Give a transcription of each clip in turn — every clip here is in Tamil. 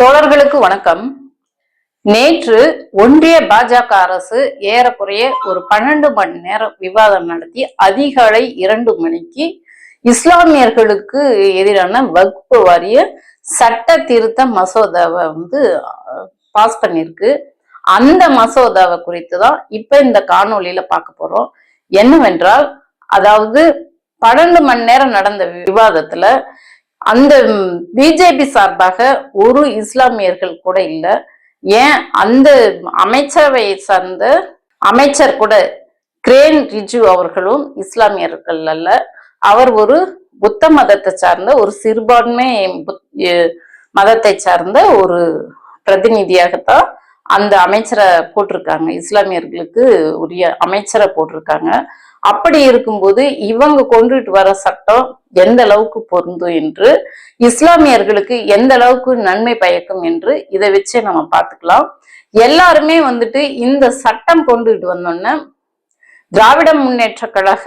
தோழர்களுக்கு வணக்கம். நேற்று ஒன்றிய பாஜக அரசு ஏறக்குறைய ஒரு பன்னெண்டு மணி நேரம் விவாதம் நடத்தி அதிகாலை இரண்டு மணிக்கு இஸ்லாமியர்களுக்கு எதிரான வகுப்பு வாரிய சட்ட திருத்த மசோதாவை வந்து பாஸ் பண்ணிருக்கு. அந்த மசோதாவை குறித்து தான் இப்ப இந்த காணொலியில பார்க்க போறோம். என்னவென்றால் அதாவது பன்னெண்டு மணி நேரம் நடந்த விவாதத்துல அந்த பிஜேபி சார்பாக ஒரு இஸ்லாமியர்கள் கூட இல்லை. ஏன்? அந்த அமைச்சரவை சார்ந்த அமைச்சர் கூட கிரேன் ரிஜு அவர்களும் இஸ்லாமியர்கள் அல்ல. அவர் ஒரு புத்த மதத்தை சார்ந்த ஒரு சிறுபான்மை புத்- மதத்தை சார்ந்த ஒரு பிரதிநிதியாகத்தான் அந்த அமைச்சரை போட்டிருக்காங்க. இஸ்லாமியர்களுக்கு உரிய அமைச்சரை போட்டிருக்காங்க. அப்படி இருக்கும்போது இவங்க கொண்டுட்டு வர சட்டம் எந்த அளவுக்கு பொருந்தும் என்று இஸ்லாமியர்களுக்கு எந்த அளவுக்கு நன்மை பயக்கும் என்று இதை வச்சே நம்ம பார்த்துக்கலாம். எல்லாருமே வந்துட்டு இந்த சட்டம் கொண்டுட்டு வந்தோன்னே திராவிட முன்னேற்ற கழக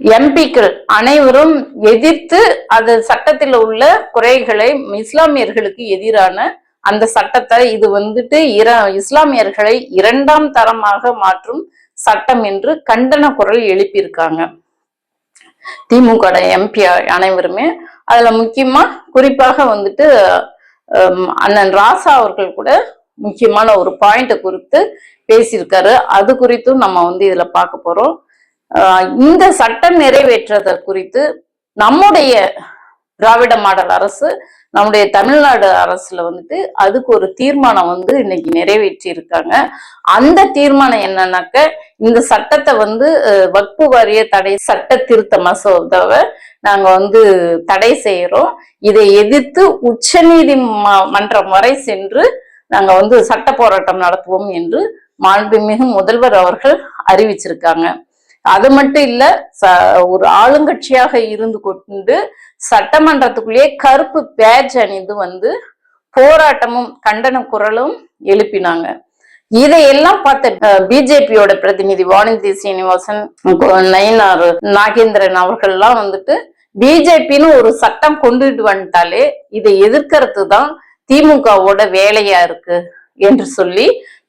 எம்பிக்கள் அனைவரும் எதிர்த்து அது சட்டத்தில் உள்ள குறைகளை இஸ்லாமியர்களுக்கு எதிரான அந்த சட்டத்தை இது வந்துட்டு இர இஸ்லாமியர்களை இரண்டாம் தரமாக மாற்றும் சட்டம் என்று கண்டன குரல் எழுப்பியிருக்காங்க. திமுக எம்பி அனைவருமே. அதுல முக்கியமா குறிப்பாக வந்துட்டு அண்ணன் ராசா அவர்கள் கூட முக்கியமான ஒரு பாயிண்ட குறித்து பேசியிருக்காரு. அது குறித்தும் நம்ம வந்து இதுல பார்க்க போறோம். ஆஹ் இந்த சட்டம் நிறைவேற்றத குறித்து நம்முடைய திராவிட மாடல் அரசு நம்முடைய தமிழ்நாடு அரசுல வந்துட்டு அதுக்கு ஒரு தீர்மானம் வந்து இன்னைக்கு நிறைவேற்றி இருக்காங்க அந்த தீர்மானம் என்னன்னாக்க இந்த சட்டத்தை வந்து வக்பு வாரிய தடை சட்ட திருத்த மசோதாவை நாங்க வந்து தடை செய்யறோம். இதை எதிர்த்து உச்ச மன்றம் வரை சென்று நாங்க வந்து சட்ட போராட்டம் நடத்துவோம் என்று மாண்புமிகு முதல்வர் அவர்கள் அறிவிச்சிருக்காங்க. அது மட்டும் இல்ல ச- ஒரு ஆளுங்கட்சியாக இருந்து கொண்டு சட்டமன்றத்துக்குள்ளேயே கருப்பு பேட்ச் அணிந்து வந்து போராட்டமும் கண்டன குரலும் எழுப்பினாங்க. இதையெல்லாம் பார்த்த பிஜேபியோட பிரதிநிதி வானதி சீனிவாசன் நயினார் நாகேந்திரன் அவர்கள்லாம் வந்துட்டு பிஜேபின்னு ஒரு சட்டம் கொண்டுட்டு வந்துட்டாலே இதை எதிர்க்கிறது தான் திமுகவோட வேலையா இருக்கு என்று சொல்லி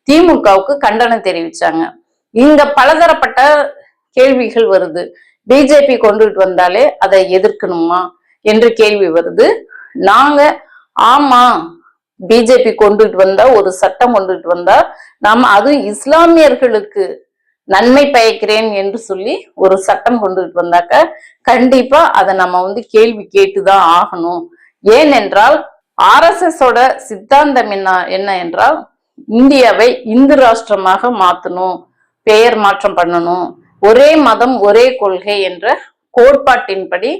திமுகவுக்கு கண்டனம் தெரிவிச்சாங்க. இங்க பலதரப்பட்ட கேள்விகள் வருது. பிஜேபி கொண்டுட்டு வந்தாலே அதை எதிர்க்கணுமா? என்று கேள்வி வருது. நாங்க ஆமா பிஜேபி கொண்டுட்டு வந்தா ஒரு சட்டம் கொண்டுட்டு வந்தா நாம் அது இஸ்லாமியர்களுக்கு நன்மை பயக்கிறேன் என்று சொல்லி ஒரு சட்டம் கொண்டுட்டு வந்தாக்க கண்டிப்பா அதை நம்ம வந்து கேள்வி கேட்டுதான் ஆகணும். ஏனென்றால் ஆர்எஸ்எஸ் ஓட சித்தாந்தம் என்ன என்ன என்றால் இந்தியாவை இந்து ராஷ்டிரமாக மாத்தணும் பெயர் மாற்றம் பண்ணணும் ஒரே மதம் ஒரே கொள்கை என்ற கோட்பாட்டின்படி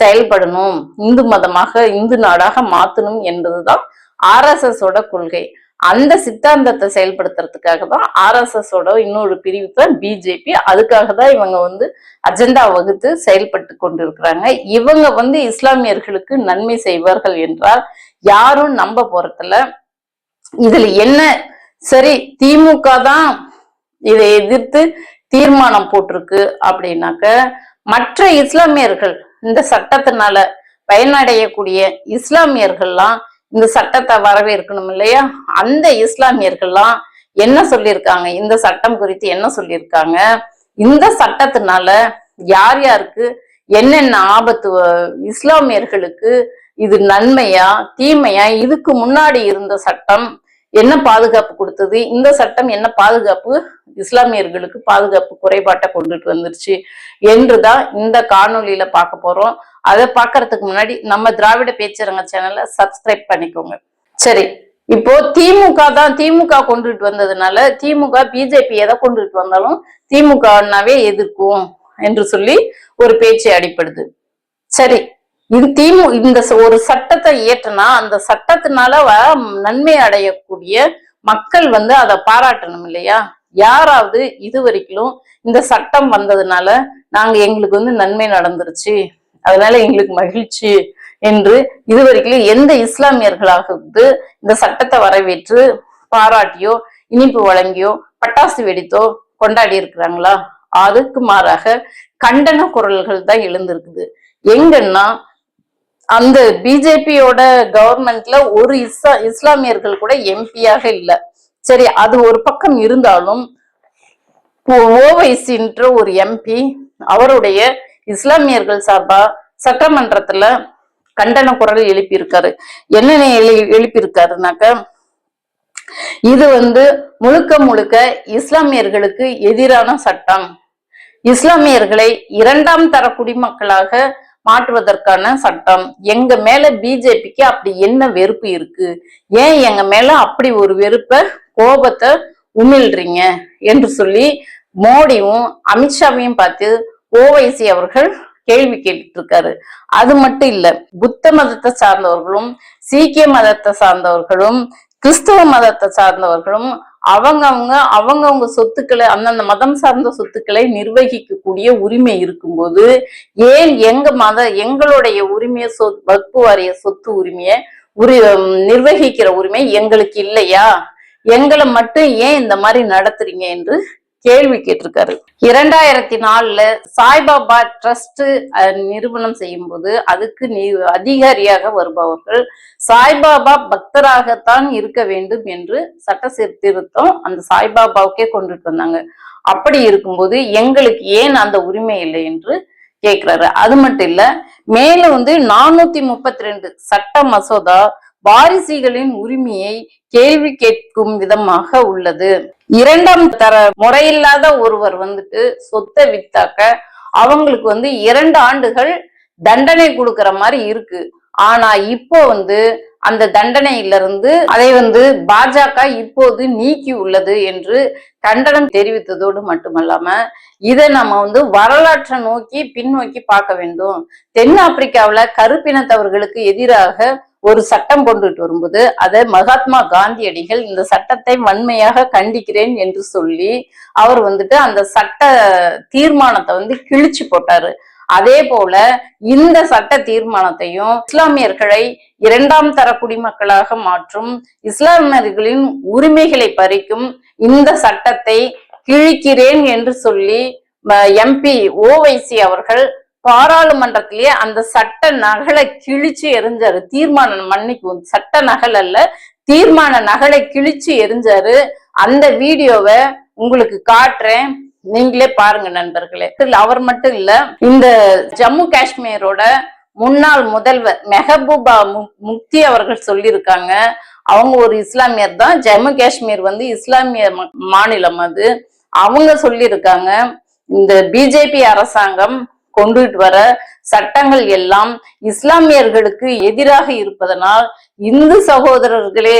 செயல்படணும் இந்து மதமாக இந்து நாடாக மாத்தணும் என்பதுதான் ஆர்எஸ்எஸ் ஓட கொள்கை. அந்த சித்தாந்தத்தை செயல்படுத்துறதுக்காக தான் ஆர்எஸ்எஸ் ஓட இன்னொரு பிரிவு தான் பிஜேபி அதுக்காக தான் இவங்க வந்து அஜெண்டா வகுத்து செயல்பட்டு கொண்டிருக்கிறாங்க. இவங்க வந்து இஸ்லாமியர்களுக்கு நன்மை செய்வார்கள் என்றால் யாரும் நம்ப போறதில்ல. இதுல என்ன? சரி திமுக தான் இதை எதிர்த்து தீர்மானம் போட்டிருக்கு அப்படின்னாக்க மற்ற இஸ்லாமியர்கள் இந்த சட்டத்தினால பயனடையக்கூடிய இஸ்லாமியர்கள்லாம் இந்த சட்டத்தை வரவேற்கணும் இல்லையா? அந்த இஸ்லாமியர்கள்லாம் என்ன சொல்லியிருக்காங்க? இந்த சட்டம் குறித்து என்ன சொல்லியிருக்காங்க? இந்த சட்டத்தினால யார் யாருக்கு என்னென்ன ஆபத்து இஸ்லாமியர்களுக்கு இது நன்மையா தீமையா இதுக்கு முன்னாடி இருந்த சட்டம் என்ன பாதுகாப்பு கொடுத்தது? இந்த சட்டம் என்ன பாதுகாப்பு? இஸ்லாமியர்களுக்கு பாதுகாப்பு குறைபாட்டை கொண்டுட்டு வந்துருச்சு என்றுதான் இந்த காணொலியில பார்க்க போறோம். அதை பார்க்கறதுக்கு முன்னாடி நம்ம திராவிட பேச்சரங்க சேனலை சப்ஸ்கிரைப் பண்ணிக்கோங்க. சரி இப்போ திமுக தான் திமுக கொண்டுட்டு வந்ததுனால திமுக பிஜேபி எதை கொண்டுட்டு வந்தாலும் திமுகனாவே எதிர்க்கும் என்று சொல்லி ஒரு பேச்சு அடிப்படுது. சரி இது திமு இந்த ஒரு சட்டத்தை இயற்றினா அந்த சட்டத்தினால வ- நன்மை அடையக்கூடிய மக்கள் வந்து அதை பாராட்டணும் இல்லையா? யாராவது இது வரைக்கும் இந்த சட்டம் வந்ததுனால நாங்க எங்களுக்கு வந்து நன்மை நடந்துருச்சு. அதனால எங்களுக்கு மகிழ்ச்சி என்று இதுவரைக்கும் எந்த இஸ்லாமியர்களாகவது இந்த சட்டத்தை வரவேற்று பாராட்டியோ இனிப்பு வழங்கியோ பட்டாசு வெடித்தோ கொண்டாடி இருக்கிறாங்களா? அதுக்கு மாறாக கண்டன குரல்கள் தான் எழுந்திருக்குது. எங்கன்னா அந்த பிஜேபியோட கவர்மெண்ட்ல ஒரு இஸ்லா இஸ்லாமியர்கள் கூட எம்பியாக இல்லை. சரி அது ஒரு பக்கம் இருந்தாலும் ஓவைசின்ற ஒரு எம்பி அவருடைய இஸ்லாமியர்கள் சார்பா சட்டமன்றத்துல கண்டன குரல் எழுப்பியிருக்காரு. என்னென்ன எழு எழுப்பியிருக்காருனாக்க இது வந்து முழுக்க முழுக்க இஸ்லாமியர்களுக்கு எதிரான சட்டம். இஸ்லாமியர்களை இரண்டாம் தர குடிமக்களாக மாற்றுவதற்கான சட்டம். எங்க மேல பிஜேபிக்கு அப்படி என்ன வெறுப்பு இருக்கு? ஏன் எங்க மேல அப்படி ஒரு வெறுப்ப கோபத்தை உமிழ்றீங்க? என்று சொல்லி மோடியும் அமித்ஷாவையும் பார்த்து ஓவைசி அவர்கள் கேள்வி கேட்டுட்டு இருக்காரு அது மட்டும் இல்ல புத்த மதத்தை சார்ந்தவர்களும் சீக்கிய மதத்தை சார்ந்தவர்களும் கிறிஸ்தவ மதத்தை சார்ந்தவர்களும் அவங்கவுங்க அவங்கவுங்க சொத்துக்களை அந்தந்த மதம் சார்ந்த சொத்துக்களை நிர்வகிக்கக்கூடிய உரிமை இருக்கும்போது ஏன் எங்க மத எங்களுடைய உரிமையை சொ வகுப்பு வாரிய சொத்து உரிமையை உரி நிர்வகிக்கிற உரிமை எங்களுக்கு இல்லையா? எங்களை மட்டும் ஏன் இந்த மாதிரி நடத்துறீங்க என்று கேள்வி கேட்டிருக்காரு. இரண்டாயிரத்தி நாலுல சாய்பாபா ட்ரஸ்ட் நிறுவனம் செய்யும் போது அதுக்கு நீ அதிகாரியாக வருபவர்கள் சாய்பாபா பக்தராகத்தான் இருக்க வேண்டும் என்று சட்ட சீர்திருத்தம் அந்த சாய்பாபாவுக்கே கொண்டுட்டு வந்தாங்க. அப்படி இருக்கும்போது எங்களுக்கு ஏன் அந்த உரிமை இல்லை என்று கேட்கிறாரு அது மட்டும் இல்ல மேல வந்து நானூத்தி முப்பத்தி ரெண்டு சட்ட மசோதா வாரிசுகளின் உரிமையை கேள்வி கேட்கும் விதமாக உள்ளது. இரண்டாம் தர முறையில்லாத ஒருவர் வந்துட்டு சொத்தை வித்தாக்க அவங்களுக்கு வந்து இரண்டு ஆண்டுகள் தண்டனை கொடுக்கற மாதிரி இருக்கு. ஆனா இப்போ வந்து அந்த தண்டனையில இருந்து அதை வந்து பாஜக இப்போது நீக்கி உள்ளது என்று கண்டனம் தெரிவித்ததோடு மட்டுமல்லாம இதை நம்ம வந்து வரலாற்றை நோக்கி பின்னோக்கி பார்க்க வேண்டும். தென்னாப்பிரிக்காவில கருப்பினத்தவர்களுக்கு எதிராக ஒரு சட்டம் கொண்டுட்டு வரும்போது அதை மகாத்மா காந்தியடிகள் இந்த சட்டத்தை வன்மையாக கண்டிக்கிறேன் என்று சொல்லி அவர் வந்துட்டு அந்த சட்ட தீர்மானத்தை வந்து கிழிச்சு போட்டாரு. அதே போல இந்த சட்ட தீர்மானத்தையும் இஸ்லாமியர்களை இரண்டாம் தர குடிமக்களாக மாற்றும் இஸ்லாமியர்களின் உரிமைகளை பறிக்கும் இந்த சட்டத்தை கிழிக்கிறேன் என்று சொல்லி எம்பி ஓவைசி அவர்கள் பாராளுமன்றத்திலேயே அந்த சட்ட நகலை கிழிச்சு எரிஞ்சாரு தீர்மான மன்னிக்கும் சட்ட நகல் அல்ல தீர்மான நகலை கிழிச்சு எரிஞ்சாரு அந்த வீடியோவை உங்களுக்கு காட்டுறேன். நீங்களே பாருங்க நண்பர்களே. அவர் மட்டும் இல்ல இந்த ஜம்மு காஷ்மீரோட முன்னாள் முதல்வர் மெஹபூபா முக்தி அவர்கள் சொல்லியிருக்காங்க. அவங்க ஒரு இஸ்லாமியர் தான். ஜம்மு காஷ்மீர் வந்து இஸ்லாமிய மாநிலம் அது. அவங்க சொல்லியிருக்காங்க இந்த பிஜேபி அரசாங்கம் கொண்டுட்டு வர சட்டங்கள் எல்லாம் இஸ்லாமியர்களுக்கு எதிராக இருப்பதனால் இந்து சகோதரர்களே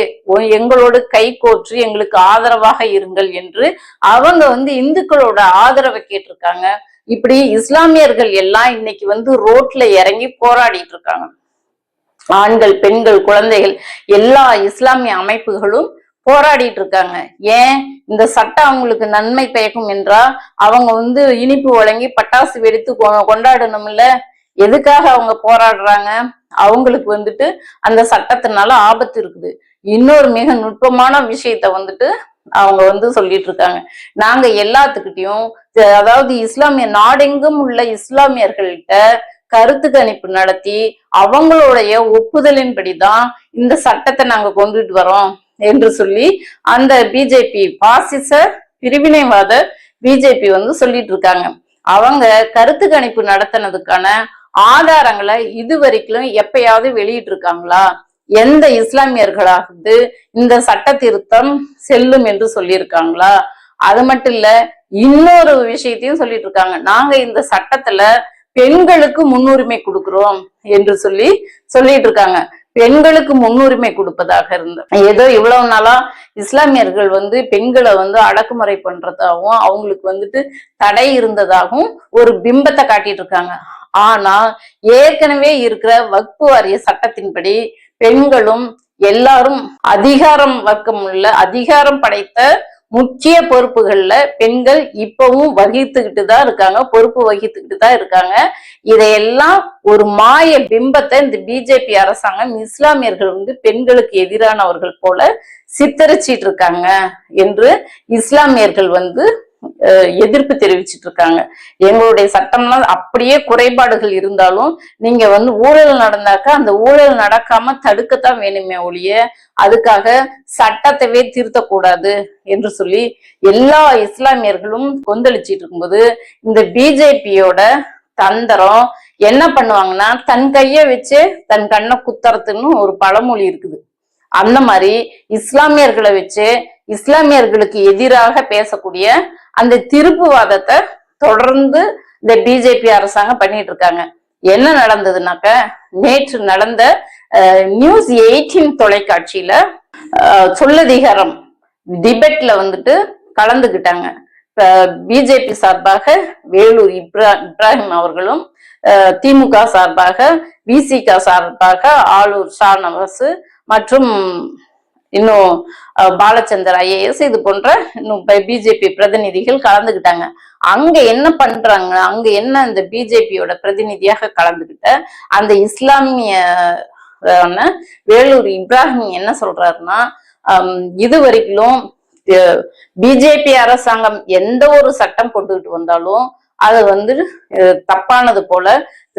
எங்களோடு கை கோற்று எங்களுக்கு ஆதரவாக இருங்கள் என்று அவங்க வந்து இந்துக்களோட ஆதரவை கேட்டிருக்காங்க. இப்படி இஸ்லாமியர்கள் எல்லாம் இன்னைக்கு வந்து ரோட்ல இறங்கி போராடிட்டு இருக்காங்க. ஆண்கள் பெண்கள் குழந்தைகள் எல்லா இஸ்லாமிய அமைப்புகளும் போராடிட்டு இருக்காங்க ஏன்? இந்த சட்டம் அவங்களுக்கு நன்மை பயக்கும் என்றா அவங்க வந்து இனிப்பு வழங்கி பட்டாசு வெடித்து கொண்டாடணும்ல. எதுக்காக அவங்க போராடுறாங்க? அவங்களுக்கு வந்துட்டு அந்த சட்டத்தினால ஆபத்து இருக்குது. இன்னொரு மிக நுட்பமான விஷயத்த வந்துட்டு அவங்க வந்து சொல்லிட்டு இருக்காங்க நாங்க எல்லாத்துக்கிட்டையும் அதாவது இஸ்லாமிய நாடெங்கும் உள்ள இஸ்லாமியர்கள்ட்ட கருத்து கணிப்பு நடத்தி அவங்களுடைய ஒப்புதலின்படிதான் இந்த சட்டத்தை நாங்க கொண்டுட்டு வரோம். என்று சொல்லி அந்த பிஜேபி பாசிச பிரிவினைவாத பிஜேபி வந்து சொல்லிட்டு இருக்காங்க. அவங்க கருத்து கணிப்பு நடத்தினதுக்கான ஆதாரங்களை இது வரைக்கும் எப்பயாவது வெளியிட்டு இருக்காங்களா? எந்த இஸ்லாமியர்களாவது இந்த சட்ட திருத்தம் செல்லும் என்று சொல்லியிருக்காங்களா? அது மட்டும் இல்ல இன்னொரு விஷயத்தையும் சொல்லிட்டு இருக்காங்க. நாங்க இந்த சட்டத்துல பெண்களுக்கு முன்னுரிமை கொடுக்கிறோம் என்று சொல்லி சொல்லிட்டு இருக்காங்க. பெண்களுக்கு முன்னுரிமை கொடுப்பதாக இருந்தது. ஏதோ இவ்வளவு நாளா இஸ்லாமியர்கள் வந்து பெண்களை வந்து அடக்குமுறை பண்றதாகவும் அவங்களுக்கு வந்துட்டு தடை இருந்ததாகவும் ஒரு பிம்பத்தை காட்டிட்டு இருக்காங்க. ஆனா ஏற்கனவே இருக்கிற வக்பு வாரிய சட்டத்தின்படி பெண்களும் எல்லாரும் அதிகாரம் வர்க்கம் உள்ள அதிகாரம் படைத்த முக்கிய பொறுப்புகள்ல பெண்கள் இப்பவும் வகித்துக்கிட்டு தான் இருக்காங்க பொறுப்பு வகித்துக்கிட்டு தான் இருக்காங்க. இதையெல்லாம் ஒரு மாய பிம்பத்தை இந்த பிஜேபி அரசாங்கம் இஸ்லாமியர்கள் வந்து பெண்களுக்கு எதிரானவர்கள் போல சித்தரிச்சிட்டு இருக்காங்க என்று இஸ்லாமியர்கள் வந்து எதிர்ப்பு தெரிவிச்சிட்டு இருக்காங்க எங்களுடைய சட்டம்லாம் அப்படியே குறைபாடுகள் இருந்தாலும் நீங்க வந்து ஊழல் நடந்தாக்கா அந்த ஊழல் நடக்காம தடுக்கத்தான் வேணுமே ஒழிய அதுக்காக சட்டத்தைவே திருத்தக்கூடாது என்று சொல்லி எல்லா இஸ்லாமியர்களும் கொந்தளிச்சிட்டு இருக்கும்போது இந்த பிஜேபியோட தந்திரம் என்ன பண்ணுவாங்கன்னா தன் கைய வச்சு தன் கண்ணை குத்துறதுன்னு ஒரு பழமொழி இருக்குது. அந்த மாதிரி இஸ்லாமியர்களை வச்சு இஸ்லாமியர்களுக்கு எதிராக பேசக்கூடிய அந்த திருப்புவாதத்தை தொடர்ந்து இந்த பிஜேபி அரசாங்கம் பண்ணிட்டு இருக்காங்க. என்ன நடந்ததுனாக்க நேற்று நடந்த நியூஸ் எயிட்டீன் தொலைக்காட்சியில சொல்லதிகாரம் டிபெட்ல வந்துட்டு கலந்துக்கிட்டாங்க பிஜேபி சார்பாக வேலூர் இப்ரா இப்ராஹிம் அவர்களும் திமுக சார்பாக விசிக சார்பாக ஆளூர் ஷாநவாஸ் மற்றும் இன்னும் பாலச்சந்தர் ஐஏஎஸ் இது போன்ற இன்னும் பிஜேபி பிரதிநிதிகள் கலந்துக்கிட்டாங்க அங்க என்ன பண்றாங்க? அங்க என்ன இந்த பிஜேபியோட பிரதிநிதியாக கலந்துக்கிட்ட அந்த இஸ்லாமிய வேலூர் இப்ராஹிம் என்ன சொல்றாருன்னா ஹம், இது வரைக்கும் பிஜேபி அரசாங்கம் எந்த ஒரு சட்டம் கொண்டுகிட்டு வந்தாலும் அது வந்து தப்பானது போல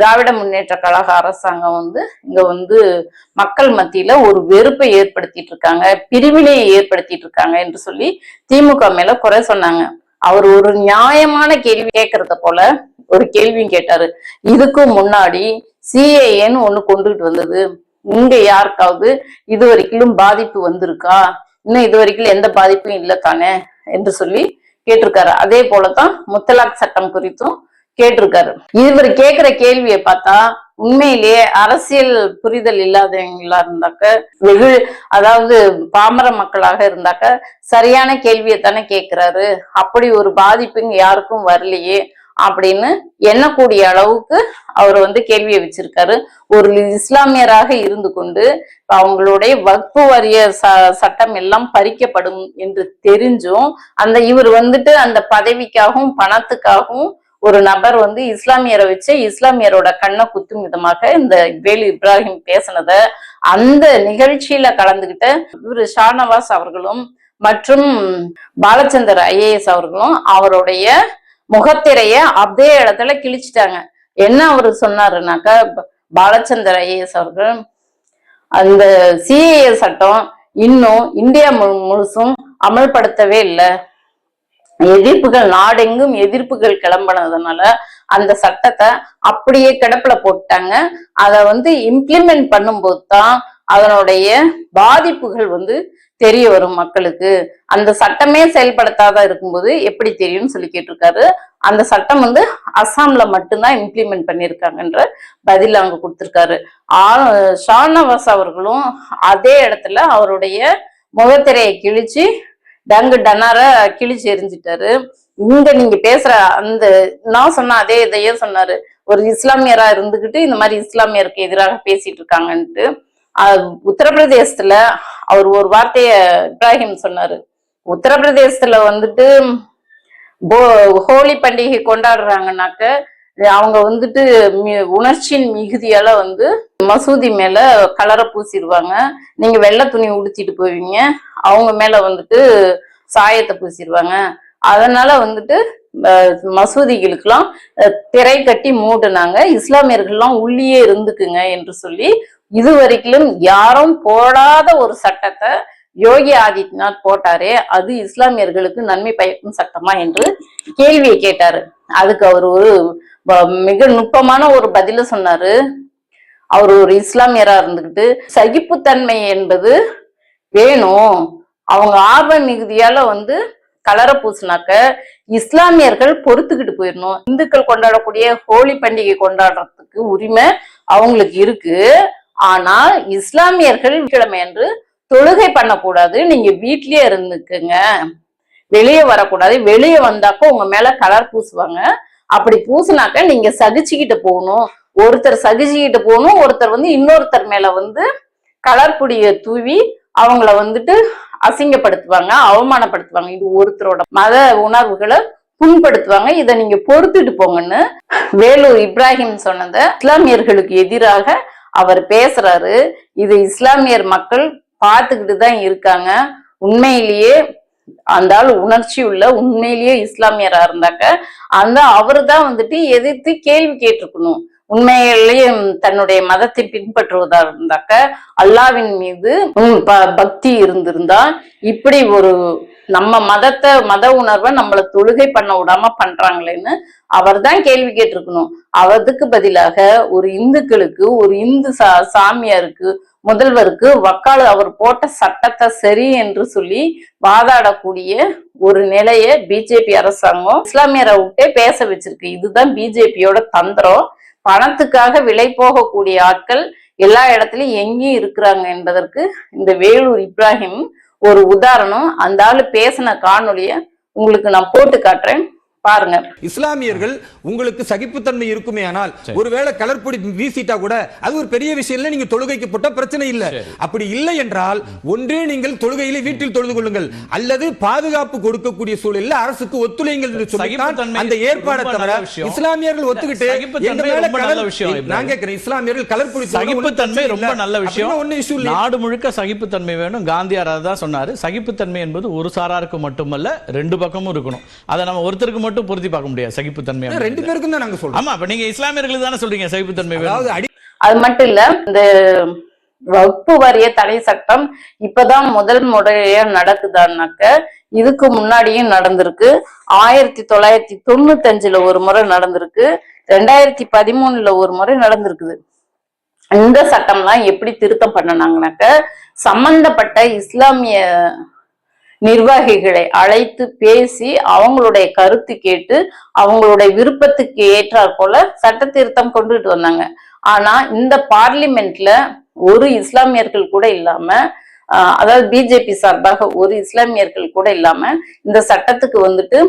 திராவிட முன்னேற்ற கழக அரசாங்கம் வந்து இங்க வந்து மக்கள் மத்தியில ஒரு வெறுப்பை ஏற்படுத்திட்டு இருக்காங்க பிரிவினையை ஏற்படுத்திட்டு இருக்காங்க என்று சொல்லி திமுக மேல குறை சொன்னாங்க. அவர் ஒரு நியாயமான கேள்வி கேட்கறத போல ஒரு கேள்வியும் கேட்டாரு. இதுக்கு முன்னாடி சிஏஏன்னு ஒண்ணு கொண்டுகிட்டு வந்தது. இங்க யாருக்காவது இது வரைக்கும் பாதிப்பு வந்திருக்கா? இன்னும் இது வரைக்கும் எந்த பாதிப்பும் இல்லை தானே? என்று சொல்லி கேட்டிருக்காரு. அதே போலதான் முத்தலாக் சட்டம் குறித்தும் கேட்டிருக்காரு. இவர் கேக்குற கேள்வியை பார்த்தா உண்மையிலேயே அரசியல் புரிதல் இல்லாதவங்களா இருந்தாக்க வெகு அதாவது பாமர மக்களாக இருந்தாக்க சரியான கேள்வியை தானே கேட்கிறாரு அப்படி ஒரு பாதிப்பு இங்க யாருக்கும் வரலையே அப்படின்னு எண்ணக்கூடிய அளவுக்கு அவர் வந்து கேள்வியை வச்சிருக்காரு. ஒரு இஸ்லாமியராக இருந்து கொண்டு அவங்களுடைய வக்பு வாரிய ச சட்டம் எல்லாம் பறிக்கப்படும் என்று தெரிஞ்சும் அந்த இவர் வந்துட்டு அந்த பதவிக்காகவும் பணத்துக்காகவும் ஒரு நபர் வந்து இஸ்லாமியரை வச்சு இஸ்லாமியரோட கண்ணை குத்தும் விதமாக இந்த வேலு இப்ராஹிம் பேசினத அந்த நிகழ்ச்சியில கலந்துகிட்ட இவரு ஷானவாஸ் அவர்களும் மற்றும் பாலச்சந்தர் ஐஏஎஸ் அவர்களும் அவருடைய முகத்திரைய அதே இடத்துல கிழிச்சிட்டாங்க. என்ன அவரு சொன்னாருனாக்கா ப- பாலச்சந்தர் ஐஏஎஸ் அவர்கள் அந்த சிஏஏ சட்டம் இன்னும் இந்தியா மு- முழுசும் அமல்படுத்தவே இல்லை. எதிர்ப்புகள் நாடெங்கும் எதிர்ப்புகள் கிளம்பினதுனால அந்த சட்டத்தை அப்படியே கிடப்புல போட்டாங்க அதை வந்து இம்ப்ளிமெண்ட் பண்ணும்போது தான் அதனுடைய பாதிப்புகள் வந்து தெரிய வரும் மக்களுக்கு. அந்த சட்டமே செயல்படுத்தாத இருக்கும்போது எப்படி தெரியும்னு சொல்லி கேட்டிருக்காரு. அந்த சட்டம் வந்து அசாம்ல மட்டும்தான் இம்ப்ளிமெண்ட் பண்ணியிருக்காங்கன்ற பதில் அவங்க கொடுத்துருக்காரு. ஆ- ஷானவாஸ் அவர்களும் அதே இடத்துல அவருடைய முகத்திரையை கிழிச்சு டங்கு டனார கிழிச்சு எரிஞ்சிட்டாரு. இங்க நீங்க பேசுற அந்த நான் சொன்ன அதே இதையே சொன்னாரு. ஒரு இஸ்லாமியரா இருந்துகிட்டு இந்த மாதிரி இஸ்லாமியருக்கு எதிராக பேசிட்டு இருக்காங்கன்ட்டு. உத்தரப்பிரதேசத்துல அவர் ஒரு வார்த்தைய இப்ராஹிம் சொன்னாரு. உத்தரப்பிரதேசத்துல வந்துட்டு போ- ஹோலி பண்டிகை கொண்டாடுறாங்கனாக்க அவங்க வந்துட்டு மி- உணர்ச்சியின் மிகுதியால வந்து மசூதி மேல கலரை பூசிடுவாங்க நீங்க வெள்ளை துணி உடுத்திட்டு போவீங்க. அவங்க மேல வந்துட்டு சாயத்தை பூசிடுவாங்க அதனால வந்துட்டு மசூதிகளுக்கெல்லாம் திரை கட்டி மூடுனாங்க. இஸ்லாமியர்கள்லாம் உள்ளே இருந்துக்குங்க என்று சொல்லி இது வரைக்கும் யாரும் போடாத ஒரு சட்டத்தை யோகி ஆதித்யநாத் போட்டாரே அது இஸ்லாமியர்களுக்கு நன்மை பயக்கும் சட்டமா என்று கேள்வியை கேட்டாரு. அதுக்கு அவர் ஒரு வ- மிக நுட்பமான ஒரு பதில சொன்னாரு. அவர் ஒரு இஸ்லாமியரா இருந்துகிட்டு சகிப்புத்தன்மை என்பது வேணும். அவங்க ஆர்வ மிகுதியால வந்து கலரை பூசினாக்க இஸ்லாமியர்கள் பொறுத்துக்கிட்டு போயிடணும் இந்துக்கள் கொண்டாடக்கூடிய ஹோலி பண்டிகை கொண்டாடுறதுக்கு உரிமை அவங்களுக்கு இருக்கு. ஆனால் இஸ்லாமியர்கள் கிழமை என்று தொழுகை பண்ணக்கூடாது. நீங்க வீட்லயே இருந்துக்குங்க. வெளியே வரக்கூடாது. வெளியே வந்தாக்க உங்க மேல கலர் பூசுவாங்க. அப்படி பூசினாக்க நீங்க சகிச்சுக்கிட்டு போகணும். ஒருத்தர் சகிச்சுக்கிட்டு போகணும். ஒருத்தர் வந்து இன்னொருத்தர் மேல வந்து கலர் பொடியை தூவி அவங்கள வந்துட்டு அசிங்கப்படுத்துவாங்க அவமானப்படுத்துவாங்க. இது ஒருத்தரோட மத உணர்வுகளை புண்படுத்துவாங்க. இதை நீங்க பொறுத்துட்டு போங்கன்னு வேலூர் இப்ராஹிம் சொன்னத இஸ்லாமியர்களுக்கு எதிராக அவர் பேசுறாரு. இது இஸ்லாமியர் மக்கள் பார்த்துக்கிட்டு தான் இருக்காங்க. உண்மையிலேயே அந்த ஆள் உணர்ச்சி உள்ள உண்மையிலேயே இஸ்லாமியரா இருந்தாக்க அந்த அவரு தான் வந்துட்டு எதிர்த்து கேள்வி கேட்டிருக்கணும். உண்மையிலேயே தன்னுடைய மதத்தை பின்பற்றுவதா இருந்தாக்க அல்லாவின் மீது உம் ப- பக்தி இருந்திருந்தா இப்படி ஒரு நம்ம மதத்தை மத உணர்வை நம்மள தொழுகை பண்ண விடாம பண்றாங்களேன்னு அவர் தான் கேள்வி கேட்டிருக்கணும். அவருக்கு பதிலாக ஒரு இந்துக்களுக்கு ஒரு இந்து சா சாமியாருக்கு முதல்வருக்கு வக்காலு அவர் போட்ட சட்டத்தை சரி என்று சொல்லி வாதாடக்கூடிய ஒரு நிலைய பிஜேபி அரசாங்கம் இஸ்லாமியரை விட்டே பேச வச்சிருக்கு. இதுதான் பிஜேபியோட தந்திரம். பணத்துக்காக விலை போகக்கூடிய ஆட்கள் எல்லா இடத்துலயும் எங்கேயும் இருக்கிறாங்க என்பதற்கு இந்த வேலூர் இப்ராஹிம் ஒரு உதாரணம். அந்த ஆளு பேசின காணொலிய உங்களுக்கு நான் போட்டு காட்டுறேன். பாருங்க. இஸ்லாமியர்கள் உங்களுக்கு சகிப்புத்தன்மை இருக்குமே ஆனால் ஒருவேளை கலர்பொடி வீசிட்டா கூட அது ஒரு பெரிய விஷயம் இல்ல நீங்க தொழுகைக்கு போட்டா பிரச்சனை இல்ல. அப்படி இல்லை என்றால் ஒன்றே நீங்கள் தொழுகையில வீட்டில் தொழுது கொள்ளுங்கள். அல்லது பாதுகாப்பு கொடுக்கக்கூடிய சூழலில் அரசுக்கு ஒத்துழைங்கள் என்று சொல்லித்தான் அந்த ஏற்பாடை தவிர. இஸ்லாமியர்கள் ஒத்துக்கிட்டு எங்க மேல ரொம்ப நல்ல கலர் விஷயம், நான். கேட்கிறேன் இஸ்லாமியர்கள் கலர்பொடி சகிப்புத்தன்மை ரொம்ப நல்ல விஷயம். இஷ்யூ இல்லை நாடு முழுக்க சகிப்புத்தன்மை வேணும். காந்தியார் அதான் சொன்னாரு. சகிப்புத்தன்மை என்பது ஒரு சாராருக்கு மட்டுமல்ல ரெண்டு பக்கமும் இருக்கணும். அதை நம்ம ஒருத்தருக்கு மட்டும் பொருத்தி பார்க்க முடியாது சகிப்புத்தன்மை ரெண்டு. பேருக்கும் தான் நாங்க சொல்றோம். ஆமா இப்ப நீங்க இஸ்லாமியர்களுக்கு தானே சொல்றீங்க சகிப்புத்தன்மை அது மட்டும் இல்ல இந்த வகுப்பு வாரிய தடை சட்டம் இப்பதான் முதல் முறையா நடக்குதான்னாக்க இதுக்கு முன்னாடியும் நடந்திருக்கு. ஆயிரத்தி தொள்ளாயிரத்தி தொண்ணூத்தஞ்சுல ஒரு முறை நடந்திருக்கு ரெண்டாயிரத்தி பதிமூணுல ஒரு முறை நடந்திருக்குது. இந்த சட்டம்லாம் எப்படி திருத்தம் பண்ணனாங்கனாக்க சம்பந்தப்பட்ட இஸ்லாமிய நிர்வாகிகளை அழைத்து பேசி அவங்களுடைய கருத்து கேட்டு அவங்களுடைய விருப்பத்துக்கு ஏற்றாற் போல சட்ட திருத்தம் கொண்டுட்டு வந்தாங்க. ஆனா இந்த பார்லிமெண்ட்ல ஒரு இஸ்லாமியர்கள் கூட இல்லாம ஆஹ், அதாவது பிஜேபி சார்பாக ஒரு இஸ்லாமியர்கள் கூட இல்லாம இந்த சட்டத்துக்கு வந்துட்டு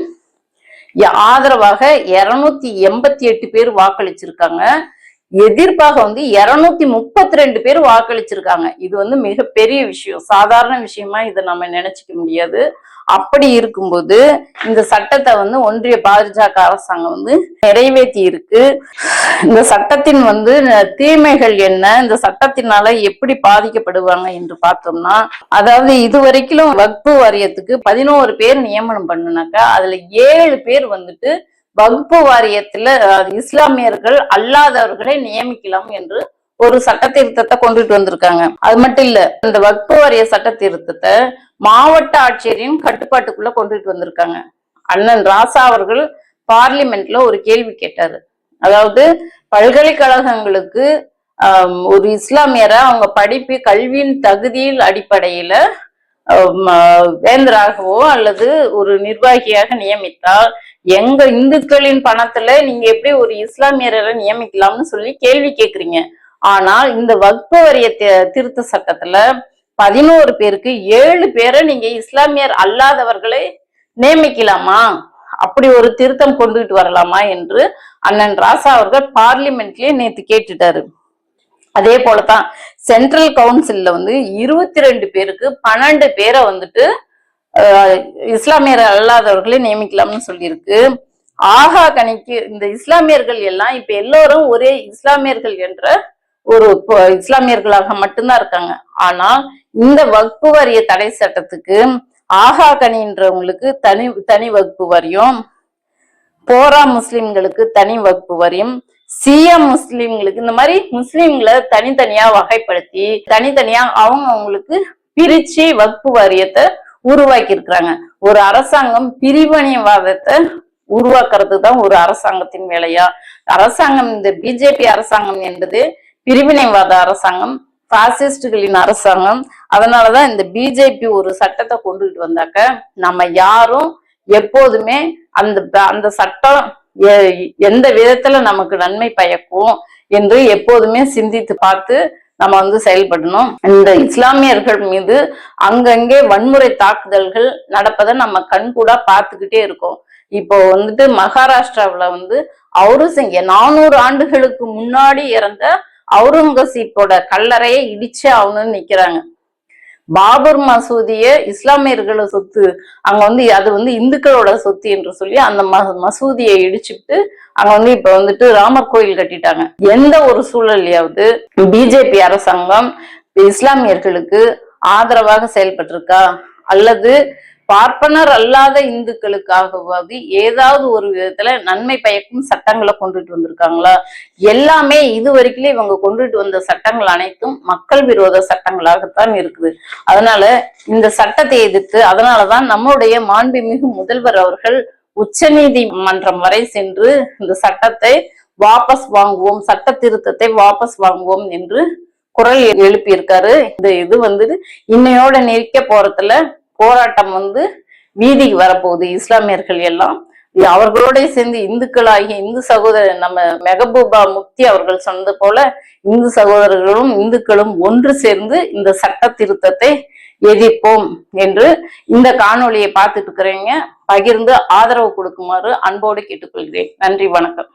ஆதரவாக இருநூத்தி எண்பத்தி எட்டு பேர் வாக்களிச்சிருக்காங்க. எதிர்ப்பாக வந்து இருநூத்தி முப்பத்தி ரெண்டு பேர் வாக்களிச்சிருக்காங்க. இது வந்து மிகப்பெரிய விஷயம். சாதாரண விஷயமா இதை நம்ம நினைச்சுக்க முடியாது. அப்படி இருக்கும்போது இந்த சட்டத்தை வந்து ஒன்றிய பாஜக அரசாங்கம் வந்து நிறைவேற்றி இருக்கு இந்த சட்டத்தின் வந்து தீமைகள் என்ன? இந்த சட்டத்தினால எப்படி பாதிக்கப்படுவாங்க என்று பார்த்தோம்னா அதாவது இதுவரைக்கும் வக்பு வாரியத்துக்கு பதினோரு பேர் நியமனம் பண்ணுனாக்கா அதுல ஏழு பேர் வந்துட்டு வகுப்பு வாரியத்துல இஸ்லாமியர்கள் அல்லாதவர்களை நியமிக்கலாம் என்று ஒரு சட்ட திருத்தத்தை கொண்டுட்டு வந்திருக்காங்க. அது மட்டும் இல்ல இந்த வகுப்பு வாரிய சட்ட திருத்தத்தை மாவட்ட ஆட்சியரின் கட்டுப்பாட்டுக்குள்ள கொண்டுட்டு வந்திருக்காங்க. அண்ணன் ராசா அவர்கள் பார்லிமெண்ட்ல ஒரு கேள்வி கேட்டாரு. அதாவது பல்கலைக்கழகங்களுக்கு ஒரு இஸ்லாமியரை அவங்க படிப்பு கல்வியின் தகுதியில் அடிப்படையில வேந்தராகவோ அல்லது ஒரு நிர்வாகியாக நியமித்தால் எங்க இந்துக்களின் பணத்துல நீங்க எப்படி ஒரு இஸ்லாமியரை நியமிக்கலாம்னு சொல்லி கேள்வி கேக்குறீங்க. ஆனால் இந்த வக்பு வரிய திருத்த சட்டத்துல பதினோரு பேருக்கு ஏழு பேரை நீங்க இஸ்லாமியர் அல்லாதவர்களை நியமிக்கலாமா? அப்படி ஒரு திருத்தம் கொண்டுகிட்டு வரலாமா என்று அண்ணன் ராசா அவர்கள் பார்லிமெண்ட்லயே நேத்து கேட்டுட்டாரு. அதே போலதான் சென்ட்ரல் கவுன்சில்ல வந்து இருபத்தி ரெண்டு பேருக்கு பன்னெண்டு பேரை வந்துட்டு அஹ், இஸ்லாமியர் அல்லாதவர்களே நியமிக்கலாம்னு சொல்லியிருக்கு. ஆகா கணிக்கு இந்த இஸ்லாமியர்கள் எல்லாம் இப்ப எல்லோரும் ஒரே இஸ்லாமியர்கள் என்ற ஒரு இஸ்லாமியர்களாக மட்டும்தான் இருக்காங்க. ஆனா இந்த வகுப்பு வாரிய தடை சட்டத்துக்கு ஆகா கணின்றவங்களுக்கு தனி தனி வகுப்பு வாரியம் போரா முஸ்லிம்களுக்கு தனி வகுப்பு வரியும் சியா முஸ்லிம்களுக்கு இந்த மாதிரி முஸ்லிம்களை தனித்தனியா வகைப்படுத்தி தனித்தனியா அவங்க அவங்களுக்கு பிரிச்சு வகுப்பு வாரியத்தை உருவாக்கி இருக்கிறாங்க ஒரு அரசாங்கம் பிரிவினைவாதத்தை உருவாக்குறது தான் ஒரு அரசாங்கத்தின் வேலையா? அரசாங்கம் இந்த பிஜேபி அரசாங்கம் என்பது பிரிவினைவாத அரசாங்கம் பாசிஸ்டுகளின் அரசாங்கம். அதனாலதான் இந்த பிஜேபி ஒரு சட்டத்தை கொண்டுகிட்டு வந்தாக்க நம்ம யாரும் எப்போதுமே அந்த அந்த சட்டம் எந்த விதத்துல நமக்கு நன்மை பயக்கும் என்று எப்போதுமே சிந்தித்து பார்த்து நம்ம வந்து செயல்படணும். இந்த இஸ்லாமியர்கள் மீது அங்கங்கே வன்முறை தாக்குதல்கள் நடப்பதை நம்ம கண்கூடா பார்த்துக்கிட்டே இருக்கோம். இப்போ வந்துட்டு மகாராஷ்டிராவுல வந்து அவுரசிங்க நானூறு ஆண்டுகளுக்கு முன்னாடி இறந்த அவுரங்கசீப்போட கல்லறையை இடிச்சு ஆகணும்னு நிக்கிறாங்க. பாபர் மசூதிய இஸ்லாமியர்களோட சொத்து அங்க வந்து அது வந்து இந்துக்களோட சொத்து என்று சொல்லி அந்த ம- மசூதியை இடிச்சுட்டு அங்க வந்து இப்ப வந்துட்டு ராமர் கோயில் கட்டிட்டாங்க. எந்த ஒரு சூழல்லையாவது பிஜேபி அரசாங்கம் இஸ்லாமியர்களுக்கு ஆதரவாக செயல்பட்டிருக்கா? அல்லது பார்ப்பனர் அல்லாத இந்துக்களுக்காகவாவது ஏதாவது ஒரு விதத்துல நன்மை பயக்கும் சட்டங்களை கொண்டுட்டு வந்திருக்காங்களா? எல்லாமே இது வரைக்கும் இவங்க கொண்டுட்டு வந்த சட்டங்கள் அனைத்தும் மக்கள் விரோத சட்டங்களாகத்தான் இருக்குது. அதனால இந்த சட்டத்தை எதிர்த்து அதனாலதான் நம்முடைய மாண்புமிகு முதல்வர் அவர்கள் உச்சநீதிமன்றம் வரை சென்று இந்த சட்டத்தை வாபஸ் வாங்குவோம் சட்ட திருத்தத்தை வாபஸ் வாங்குவோம் என்று குரல் எழுப்பியிருக்காரு. இந்த இது வந்து இன்னையோட நெருக்க போறதுல போராட்டம் வந்து வீதிக்கு வரப்போகுது. இஸ்லாமியர்கள் எல்லாம் அவர்களோட சேர்ந்து இந்துக்களாகிய இந்து சகோதரர் நம்ம மெகபூபா முக்தி அவர்கள் சொன்னது போல இந்து சகோதரர்களும் இந்துக்களும் ஒன்று சேர்ந்து இந்த சட்ட திருத்தத்தை எதிர்ப்போம் என்று இந்த காணொலியை பார்த்துட்டு இருக்கிறீங்க. பகிர்ந்து ஆதரவு கொடுக்குமாறு அன்போடு கேட்டுக்கொள்கிறேன். நன்றி வணக்கம்.